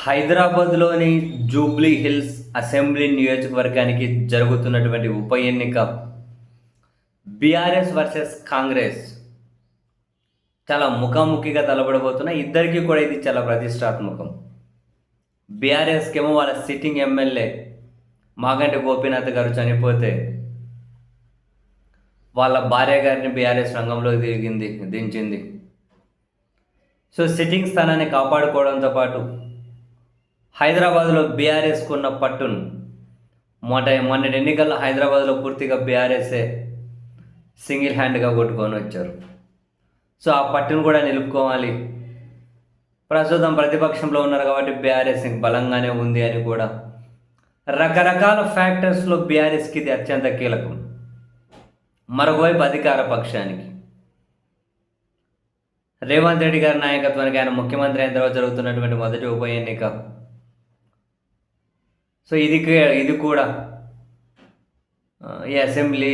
హైదరాబాద్లోని Jubilee hills assembly నియోజకవర్గానికి జరుగుతున్నటువంటి ఉప ఎన్నిక బీఆర్ఎస్ వర్సెస్ కాంగ్రెస్ చాలా ముఖాముఖిగా తలబడబోతున్న ఇద్దరికీ కూడా ఇది చాలా ప్రతిష్టాత్మకం. బీఆర్ఎస్కేమో వాళ్ళ సిట్టింగ్ ఎమ్మెల్యే మాగంటి గోపీనాథ్ గారు చనిపోతే వాళ్ళ భార్య గారిని బీఆర్ఎస్ రంగంలో దిగింది దించింది. సో సిట్టింగ్ స్థానాన్ని కాపాడుకోవడంతో పాటు హైదరాబాద్లో బీఆర్ఎస్కు ఉన్న పట్టును. మొట మొన్నటి ఎన్నికల్లో హైదరాబాద్లో పూర్తిగా బీఆర్ఎస్ఏ సింగిల్ హ్యాండ్గా కొట్టుకొని వచ్చారు. సో ఆ పట్టును కూడా నిలుపుకోవాలి. ప్రస్తుతం ప్రతిపక్షంలో ఉన్నారు కాబట్టి బీఆర్ఎస్ బలంగానే ఉంది అని కూడా. రకరకాల ఫ్యాక్టర్స్లో బీఆర్ఎస్కి ఇది అత్యంత కీలకం. మరొకవైపు అధికార పక్షానికి. రేవంత్ రెడ్డి గారి నాయకత్వానికి ఆయన ముఖ్యమంత్రి అయిన తర్వాత జరుగుతున్నటువంటి మొదటి ఉప ఎన్నిక. సో ఇది ఇది కూడా ఈ అసెంబ్లీ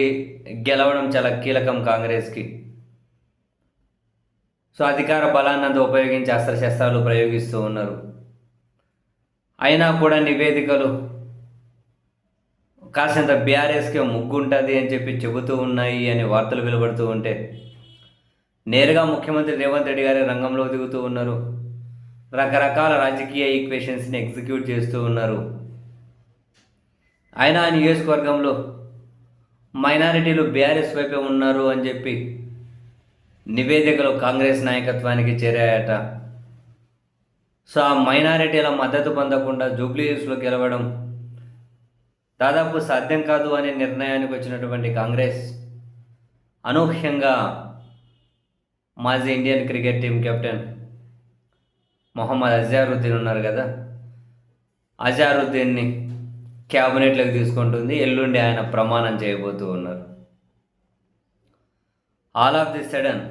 గెలవడం చాలా కీలకం కాంగ్రెస్కి. సో అధికార బలాన్ని అంత ఉపయోగించి అస్త్రశస్త్రాలు ప్రయోగిస్తూ ఉన్నారు. అయినా కూడా నివేదికలు కాసింత బీఆర్ఎస్కి ముగ్గుంటుంది అని చెప్పి చెబుతూ ఉన్నాయి అని వార్తలు వెలువడుతూ ఉంటే నేరుగా ముఖ్యమంత్రి రేవంత్ రెడ్డి గారి రంగంలో దిగుతూ ఉన్నారు. రకరకాల రాజకీయ ఈక్వేషన్స్ని ఎగ్జిక్యూట్ చేస్తూ ఉన్నారు. ఆయన ఆ నియోజకవర్గంలో మైనారిటీలు బీఆర్ఎస్ వైపే ఉన్నారు అని చెప్పి నివేదికలు కాంగ్రెస్ నాయకత్వానికి చేరాయట. సో ఆ మైనారిటీల మద్దతు పొందకుండా జూబ్లీస్లో గెలవడం దాదాపు సాధ్యం కాదు అనే నిర్ణయానికి వచ్చినటువంటి కాంగ్రెస్ అనూహ్యంగా మాజీ Indian cricket team captain Mohammed Azharuddin ఉన్నారు కదా. అజారుద్దీన్ని క్యాబినెట్లోకి తీసుకుంటుంది. ఎల్లుండి ఆయన ప్రమాణం చేయబోతూ ఉన్నారు. ఆల్ ఆఫ్ ది సడన్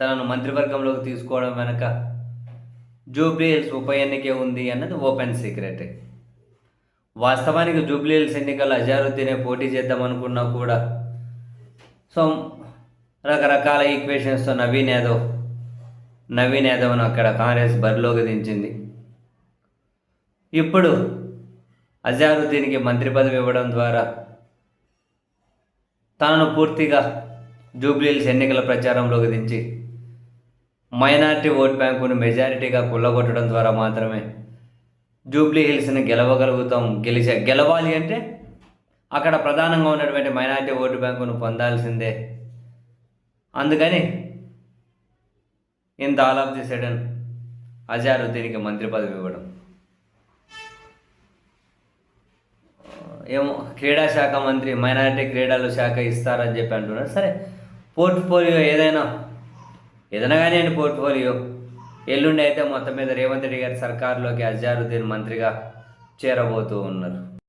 తనను మంత్రివర్గంలోకి తీసుకోవడం వెనక జూబ్లీహిల్స్ ఉప ఎన్నికే ఉంది అన్నది ఓపెన్ సీక్రెట్. వాస్తవానికి జూబ్లీహిల్స్ ఎన్నికలు ఎన్నికల్లో అజారుద్దీనే పోటీ చేద్దామనుకున్నా కూడా సో రకరకాల ఈక్వేషన్స్తో నవీన్ యాదవ్ నవీన్ యాదవ్ను అక్కడ కాంగ్రెస్ బరిలోకి దించింది. ఇప్పుడు అజారుద్దీన్కి మంత్రి పదవి ఇవ్వడం ద్వారా తనను పూర్తిగా జూబ్లీల్స్ ఎన్నికల ప్రచారంలోకి దించి మైనారిటీ ఓట్ బ్యాంకును మెజారిటీగా కుల్లగొట్టడం ద్వారా మాత్రమే జూబ్లీ హిల్స్ని గెలవగలుగుతాం గెలిచే గెలవాలి అంటే అక్కడ ప్రధానంగా ఉన్నటువంటి మైనారిటీ ఓటు బ్యాంకును పొందాల్సిందే. అందుకని ఇంత ఆల్ ఆఫ్ ది సడన్ అజారుద్దీన్కి మంత్రి పదవి ఇవ్వడం. ఏమో క్రీడా శాఖ మంత్రి మైనారిటీ క్రీడల శాఖ ఇస్తారని చెప్పి అంటున్నారు. సరే పోర్ట్ఫోలియో ఏదైనా ఏదైనా కానీ అండి పోర్ట్ఫోలియో. ఎల్లుండి అయితే మొత్తం మీద రేవంత్ రెడ్డి గారి సర్కారులోకి అజారుద్దీన్ మంత్రిగా చేరబోతూ ఉన్నారు.